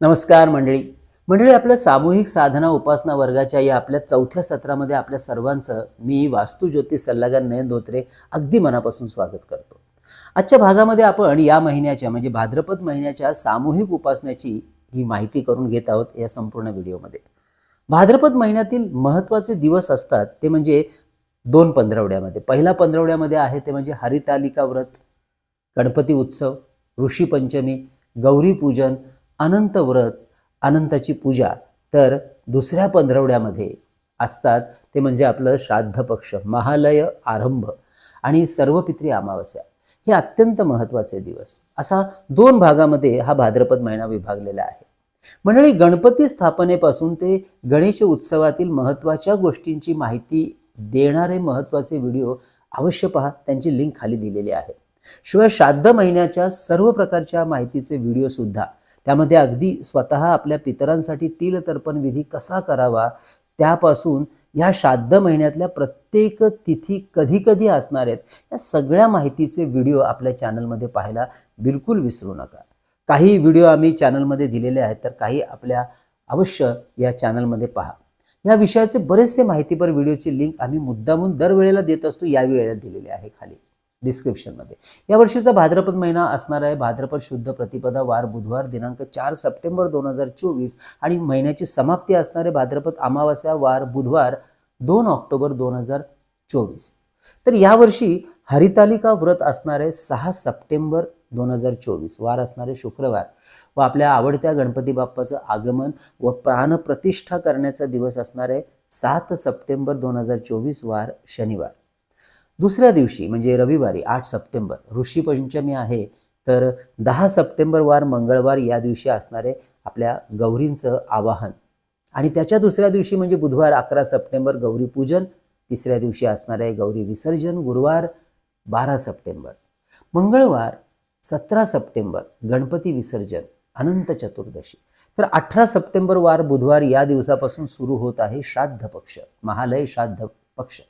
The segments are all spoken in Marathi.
नमस्कार मंडळी. मंडळी आपल्या सामूहिक साधना उपासना वर्गाच्या या आपल्या चौथ्या सत्रामध्ये आपल्या सर्वांचं मी वास्तुज्योतिष सल्लागार नयन धोत्रे अगदी मनापासून स्वागत करतो. आजच्या भागामध्ये आपण या महिन्याच्या म्हणजे भाद्रपद महिन्याच्या सामूहिक उपासनेची ही माहिती करून घेत आहोत या संपूर्ण व्हिडिओमध्ये. भाद्रपद महिन्यातील महत्त्वाचे दिवस असतात ते म्हणजे दोन पंधरवड्यामध्ये. पहिला पंधरवड्यामध्ये आहे ते म्हणजे हरितालिका व्रत गणपती उत्सव ऋषीपंचमी गौरी पूजन अनंत व्रत अनंताची पूजा तर दुसऱ्या पंधरवड्यामध्ये असतात. ते म्हणजे आपलं श्राद्ध पक्ष महालय आरंभ आणि सर्वपित्री अमावस्या. हे अत्यंत महत्त्वाचे दिवस. असा दोन भागामध्ये हा भाद्रपद महिना विभागलेला आहे. मंडळी गणपती स्थापनेपासून ते गणेश उत्सवातील महत्त्वाच्या गोष्टींची माहिती देणारे महत्त्वाचे व्हिडिओ अवश्य पहा. त्यांची लिंक खाली दिलेली आहे. शिवाय श्राद्ध महिन्याच्या सर्व प्रकारच्या माहितीचे व्हिडिओ सुद्धा त्यामध्ये अगदी स्वतः आपल्या पितरांसाठी तिल तर्पण विधी कसा करावा त्यापासून ह्या श्राद्ध महिन्यातल्या प्रत्येक तिथी कधी कधी असणार आहेत या सगळ्या माहितीचे व्हिडिओ आपल्या चॅनलमध्ये पाहायला बिलकुल विसरू नका. काही व्हिडिओ आम्ही चॅनलमध्ये दिलेले आहेत तर काही आपल्या अवश्य या चॅनलमध्ये पहा. या विषयाचे बरेचसे माहितीपर व्हिडिओची लिंक आम्ही मुद्दामून दरवेळेला देत असतो या वेळेला दिलेली आहे खाली. डिस्क्रिप्शनमध्ये या वर्षीचा भाद्रपद महिना असणार आहे. भाद्रपद शुद्ध प्रतिपदा वार बुधवार दिनांक चार सप्टेंबर दोन हजार चोवीस आणि महिन्याची समाप्ती असणारे भाद्रपद अमावास्या वार बुधवार दोन ऑक्टोबर दोन हजार चोवीस. तर यावर्षी हरितालिका व्रत असणारे सहा सप्टेंबर दोन हजार चोवीस. वार असणारे शुक्रवार. व आपल्या आवडत्या गणपती बाप्पाचं आगमन व प्राणप्रतिष्ठा करण्याचा दिवस असणारे सात सप्टेंबर दोन हजार चोवीस वार शनिवार. दुसऱ्या दिवशी म्हणजे रविवारी आठ सप्टेंबर ऋषी पंचमी आहे तर दहा सप्टेंबर वार मंगळवार या दिवशी असणारे आपल्या गौरींचं आवाहन. आणि त्याच्या दुसऱ्या दिवशी म्हणजे बुधवार अकरा सप्टेंबर गौरी पूजन. तिसऱ्या दिवशी असणार आहे गौरी विसर्जन गुरुवार बारा सप्टेंबर. मंगळवार सतरा सप्टेंबर गणपती विसर्जन अनंत चतुर्दशी. तर अठरा सप्टेंबर वार बुधवार या दिवसापासून सुरू होत आहे श्राद्ध पक्ष महालय श्राद्ध पक्ष.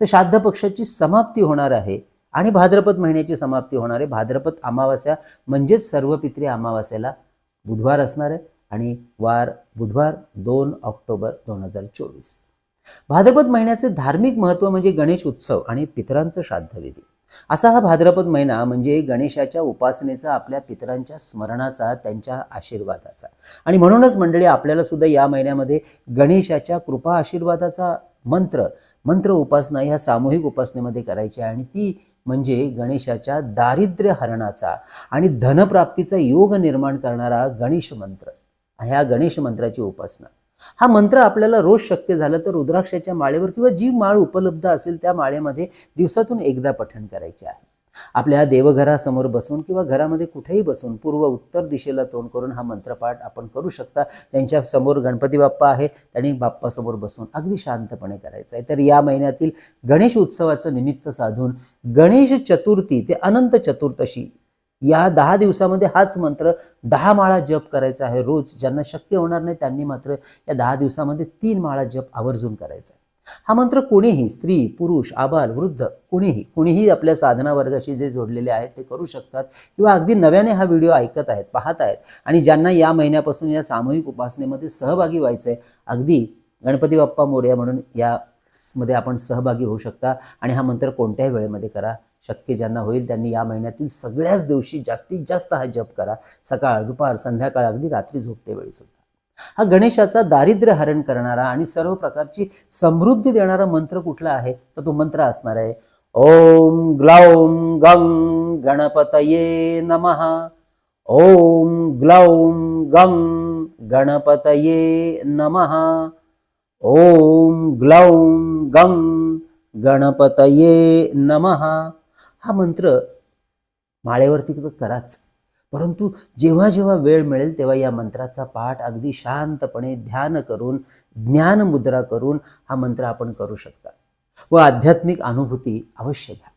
तर श्राद्ध पक्षाची समाप्ती होणार आहे आणि भाद्रपद महिन्याची समाप्ती होणार आहे. भाद्रपद अमावास्या म्हणजेच सर्व पित्री अमावास्याला बुधवार असणार आहे आणि वार बुधवार दोन ऑक्टोबर दोन हजार चोवीस. भाद्रपद महिन्याचे धार्मिक महत्त्व म्हणजे गणेश उत्सव आणि पितरांचं श्राद्धविधी असा हा भाद्रपद महिना म्हणजे गणेशाच्या उपासनेचा आपल्या पितरांच्या स्मरणाचा त्यांच्या आशीर्वादाचा. आणि म्हणूनच मंडळी आपल्याला सुद्धा या महिन्यामध्ये गणेशाच्या कृपा आशीर्वादाचा मंत्र. मंत्र उपासना ह्या सामूहिक उपासनेमध्ये करायची आहे आणि ती म्हणजे गणेशाच्या दारिद्र्य हरणाचा आणि धनप्राप्तीचा योग निर्माण करणारा गणेश मंत्र. ह्या गणेश मंत्राची उपासना. हा मंत्र आपल्याला रोज शक्य झालं तर रुद्राक्षाच्या माळेवर किंवा जी माळ उपलब्ध असेल त्या माळेमध्ये दिवसातून एकदा पठण करायचे आहे. आपल्या देवघरासमोर बसून किंवा घरामध्ये कुठेही बसून पूर्व उत्तर दिशेला तोंड करून हा मंत्रपाठ आपण करू शकता. त्यांच्यासमोर गणपती बाप्पा आहे त्यांनी बाप्पासमोर बसून अगदी शांतपणे करायचं आहे. तर या महिन्यातील गणेश उत्सवाचं निमित्त साधून गणेश चतुर्थी ते अनंत चतुर्दशी या दहा दिवसामध्ये हाच मंत्र दहा माळा जप करायचा आहे रोज. ज्यांना शक्य होणार नाही त्यांनी मात्र या दहा दिवसामध्ये तीन माळा जप आवर्जून करायचा आहे. हा मंत्र कोणीही स्त्री पुरुष आबाल वृद्ध कोणीही कोणीही आपल्या साधना वर्गाशी जे जोडलेले आहेत ते करू शकतात किंवा अगदी नव्याने हा व्हिडिओ ऐकत आहेत पाहत आहेत आणि ज्यांना या महिन्यापासून या सामूहिक उपासनेमध्ये सहभागी व्हायचं आहे अगदी गणपती बाप्पा मोर्या म्हणून यामध्ये आपण सहभागी होऊ शकता आणि हा मंत्र कोणत्याही वेळेमध्ये करा. शक्य ज्यांना होईल त्यांनी या महिन्यातील सगळ्याच दिवशी जास्तीत जास्त हा जप करा. सकाळ दुपार संध्याकाळ अगदी रात्री झोपते वेळी सुद्धा. हा गणेशाचा दारिद्र्य हरण करणारा आणि सर्व प्रकारची समृद्धी देणारा मंत्र कुठला आहे? तर तो मंत्र असणार आहे ओम ग्लौम गंग गणपतये नमः ओम ग्लौम गंग गणपतये नमः ओम ग्लौम गंग गणपतये नमः. हा मंत्र माळेवरती तर कराच. परंतु जेव्हा जेव्हा वेळ मिळेल तेव्हा या मंत्राचा पाठ अगदी शांतपणे ध्यान करून ज्ञान मुद्रा करून हा मंत्र आपण करू शकता. व आध्यात्मिक अनुभूती अवश्य घ्या.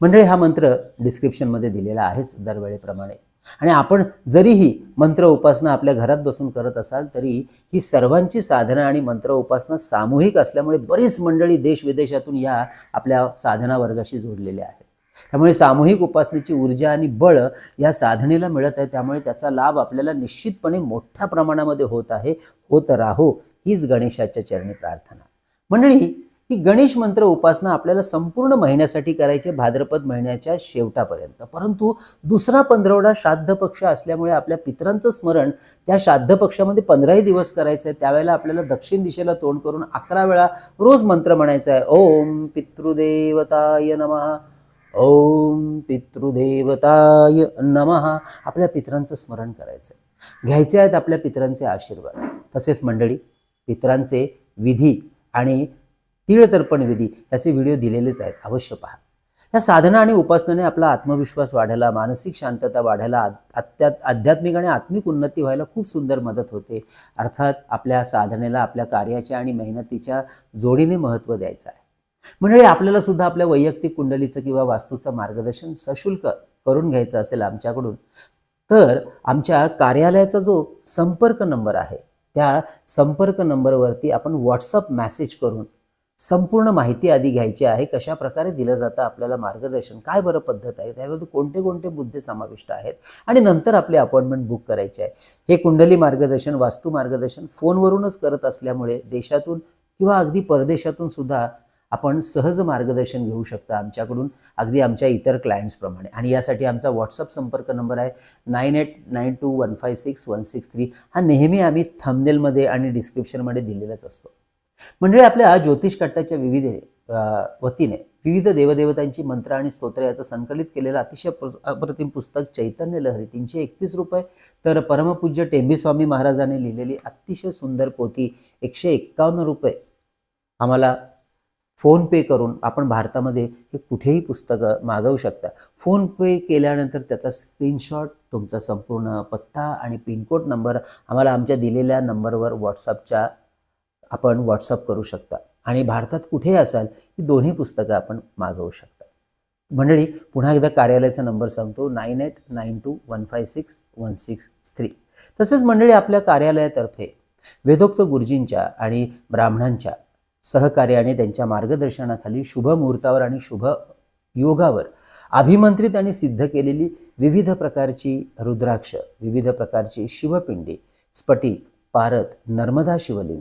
मंडळी हा मंत्र डिस्क्रिप्शनमध्ये दिलेला आहेच दरवेळेप्रमाणे. आणि आपण जरीही मंत्र उपासना आपल्या घरात बसून करत असाल तरी ही सर्वांची साधना आणि मंत्र उपासना सामूहिक असल्यामुळे बरीच मंडळी देश विदेशातून या आपल्या साधना वर्गाशी जोडलेल्या आहेत. त्यामुळे सामूहिक उपासनेची ऊर्जा आणि बळ या साधनेला मिळत आहे. त्यामुळे त्याचा लाभ आपल्याला निश्चितपणे मोठ्या प्रमाणामध्ये होत आहे. होत राहो हीच गणेशाच्या चरणी प्रार्थना. मंडळी ही गणेश मंत्र उपासना आपल्याला संपूर्ण महिन्यासाठी करायची भाद्रपद महिन्याच्या शेवटापर्यंत. परंतु दुसरा पंधरवडा श्राद्ध पक्ष असल्यामुळे आपल्या पितरांचं स्मरण त्या श्राद्ध पक्षामध्ये पंधराही दिवस करायचं आहे त्यावेळेला आपल्याला दक्षिण दिशेला तोंड करून अकरा वेळा रोज मंत्र म्हणायचा आहे ओम पितृदेवताय नमः. ओम पितृदेवताय नमः. आपल्या पितरांचं स्मरण करायचं घ्यायचे आहेत आपल्या पितरांचे आशीर्वाद. तसेच मंडळी पितरांचे विधी आणि तिळतर्पण विधी याचे व्हिडिओ दिलेलेच आहेत. अवश्य पहा. या साधना आणि उपासनेने आपला आत्मविश्वास वाढायला मानसिक शांतता वाढायला अत्या आध्यात्मिक आणि आत्मिक उन्नती व्हायला खूप सुंदर मदत होते. अर्थात आपल्या साधनेला आपल्या कार्याच्या आणि मेहनतीच्या जोडीने महत्त्व द्यायचं आहे. म्हणजे आपल्याला सुद्धा आपल्या वैयक्तिक कुंडलीचं किंवा वास्तूचं मार्गदर्शन सशुल्क करून घ्यायचं असेल आमच्याकडून तर आमच्या कार्यालयाचा जो संपर्क नंबर आहे त्या संपर्क नंबरवरती आपण व्हॉट्सअप मेसेज करून संपूर्ण माहिती आधी घ्यायची आहे कशा प्रकारे दिलं जातं आपल्याला मार्गदर्शन काय बरं पद्धत आहे त्यामध्ये कोणते कोणते मुद्दे समाविष्ट आहेत आणि नंतर आपली अपॉइंटमेंट बुक करायची आहे. हे कुंडली मार्गदर्शन वास्तू मार्गदर्शन फोनवरूनच करत असल्यामुळे देशातून किंवा अगदी परदेशातून सुद्धा आपण सहज मार्गदर्शन घेऊ शकता आमच्याकडून अगदी आमच्या इतर क्लायंट्सप्रमाणे आणि यासाठी आमचा व्हॉट्सअप संपर्क नंबर आहे nine eight nine two one five six one six three. हा नेहमी आम्ही थंबनेलमध्ये आणि डिस्क्रिप्शनमध्ये दिलेलाच असतो. म्हणजे आपल्या ज्योतिष कट्टाच्या विविध वतीने विविध देवदेवतांची मंत्र आणि स्तोत्र याचं संकलित केलेलं अतिशय अप्रतिम पुस्तक चैतन्य लहरी तीनशे एकतीस रुपये. तर परमपूज्य टेंबीस्वामी महाराजांनी लिहिलेली अतिशय सुंदर पोथी एकशे एक्कावन्न रुपये. आम्हाला फोनपे करून आपण भारतामध्ये हे कुठेही पुस्तकं मागवू शकता. फोन पे केल्यानंतर त्याचा स्क्रीनशॉट तुमचा संपूर्ण पत्ता आणि पिनकोड नंबर आम्हाला आमच्या दिलेल्या नंबरवर व्हॉट्सअपच्या आपण व्हॉट्सअप करू शकता. आणि भारतात कुठेही असाल ही दोन्ही पुस्तकं आपण मागवू शकता. मंडळी पुन्हा एकदा कार्यालयाचा नंबर सांगतो nine eight nine two one five six one six three तसेच मंडळी आपल्या कार्यालयातर्फे वेदोक्त गुरुजींच्या आणि ब्राह्मणांच्या सहकार्याने त्यांच्या मार्गदर्शनाखाली शुभ मुहूर्तावर आणि शुभ योगावर अभिमंत्रित आणि सिद्ध केलेली विविध प्रकारची रुद्राक्ष विविध प्रकारची शिवपिंडी स्फटिक पारत नर्मदा शिवलिंग.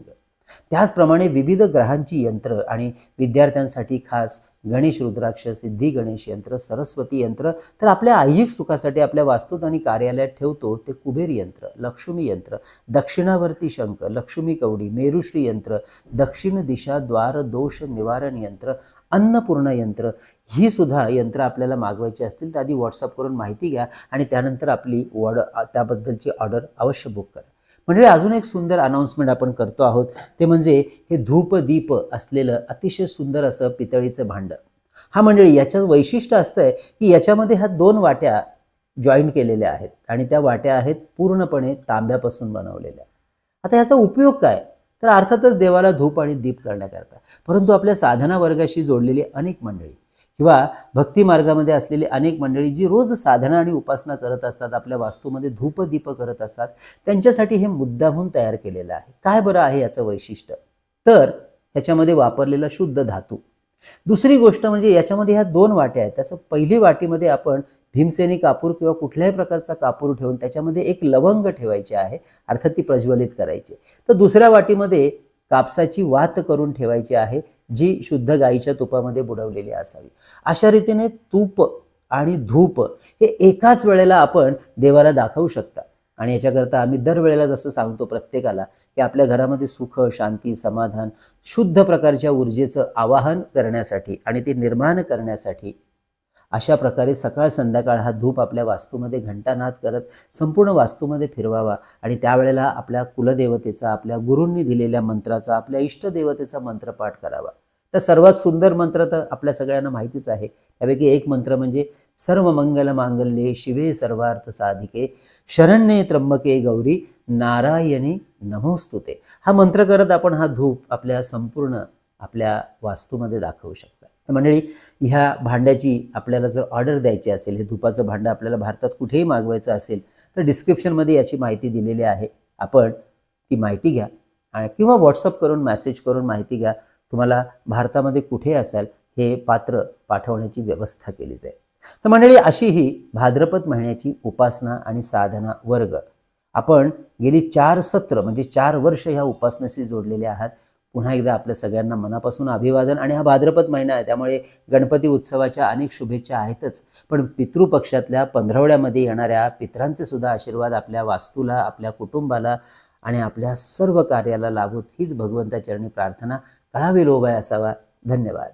त्याचप्रमाणे विविध ग्रहांची यंत्र आणि विद्यार्थ्यांसाठी खास गणेश रुद्राक्ष सिद्धी गणेश यंत्र सरस्वती यंत्र तर आपल्या ऐहिक सुखासाठी आपल्या वास्तूत आणि कार्यालयात ठेवतो ते कुबेर यंत्र लक्ष्मी यंत्र दक्षिणावर्ती शंख लक्ष्मी कवडी मेरुश्री यंत्र दक्षिण दिशा द्वार दोष निवारण यंत्र अन्नपूर्ण यंत्र ही सुद्धा यंत्र आपल्याला मागवायची असतील तर आधी व्हॉट्सअप करून माहिती घ्या आणि त्यानंतर आपली ऑर्डर त्याबद्दलची ऑर्डर अवश्य बुक करा. म्हणजे अजून एक सुंदर अनाऊन्समेंट आपण करतो आहोत. ते म्हणजे हे धूप दीप असलेलं अतिशय सुंदर असं पितळीचं भांड. हा मंडळी याचं वैशिष्ट्य असतं आहे की याच्यामध्ये ह्या दोन वाट्या जॉईंट केलेल्या आहेत आणि त्या वाट्या आहेत पूर्णपणे तांब्यापासून बनवलेल्या. आता याचा उपयोग काय? तर अर्थातच देवाला धूप आणि दीप करण्याकरता. परंतु आपल्या साधना वर्गाशी जोडलेली अनेक मंडळी किंवा भक्ती मार्गामध्ये असलेली अनेक मंडळी जी रोज साधना आणि उपासना करत असतात आपल्या वास्तूमध्ये धूपदीप करत असतात त्यांच्यासाठी हे मुद्दाहून तयार केलेलं आहे. काय बरं आहे याचं वैशिष्ट्य? तर ह्याच्यामध्ये वापरलेला शुद्ध धातू. दुसरी गोष्ट म्हणजे याच्यामध्ये ह्या दोन वाट्या आहेत. त्याचं पहिली वाटीमध्ये आपण भीमसेनी कापूर किंवा कुठल्याही प्रकारचा कापूर ठेवून त्याच्यामध्ये एक लवंग ठेवायचे आहे अर्थात ती प्रज्वलित करायची. तर दुसऱ्या वाटीमध्ये कापसाची वात करून ठेवायची आहे जी शुद्ध गाईच्या तुपामध्ये बुडवलेली असावी. अशा रीतीने तूप आणि धूप हे एकाच वेळेला आपण देवाला दाखवू शकता. आणि याच्याकरता आम्ही दरवेळेला जसं सांगतो प्रत्येकाला की आपल्या घरामध्ये सुख शांती समाधान शुद्ध प्रकारच्या ऊर्जेचं आवाहन करण्यासाठी आणि ते निर्माण करण्यासाठी अशा प्रकारे सकाळ संध्याकाळ हा धूप आपल्या वास्तूमध्ये घंटानाद करत संपूर्ण वास्तूमध्ये फिरवावा. आणि त्यावेळेला आपल्या कुलदेवतेचा आपल्या गुरूंनी दिलेल्या मंत्राचा आपल्या इष्टदेवतेचा मंत्रपाठ करावा. तर सर्वात सुंदर मंत्र तर आपल्या सगळ्यांना माहितीच आहे. त्यापैकी एक मंत्र म्हणजे सर्व मंगल मांगल्ये शिवे सर्वार्थ साधिके शरण्ये त्र्यंबके गौरी नारायणी नमोस्तुते. हा मंत्र करत आपण हा धूप आपल्या संपूर्ण आपल्या वास्तूमध्ये दाखवू शकतो. तर मंडळी ह्या भांड्याची आपल्याला जर ऑर्डर द्यायची असेल हे धुपाचं भांडं आपल्याला भारतात कुठेही मागवायचं असेल तर डिस्क्रिप्शनमध्ये याची माहिती दिलेली आहे. आपण ती माहिती घ्या किंवा व्हॉट्सअप करून मेसेज करून माहिती घ्या. तुम्हाला भारतामध्ये कुठे असाल हे पात्र पाठवण्याची व्यवस्था केली जाईल. तर मंडळी अशी ही भाद्रपद महिन्याची उपासना आणि साधना वर्ग. आपण गेली चार सत्र म्हणजे चार वर्ष ह्या उपासनाशी जोडलेले आहात. पुन्हा एकदा आपल्या सगळ्यांना मनापासून अभिवादन. आणि हा भाद्रपद महिना आहे त्यामुळे गणपती उत्सवाच्या अनेक शुभेच्छा आहेतच. पण पितृपक्षातल्या पंधरवड्यामध्ये येणाऱ्या पित्रांचे सुद्धा आशीर्वाद आपल्या वास्तूला आपल्या कुटुंबाला आणि आपल्या सर्व कार्याला लाभूत. हीच भगवंताचरणी प्रार्थना. कळावी लोभाय असावा. धन्यवाद.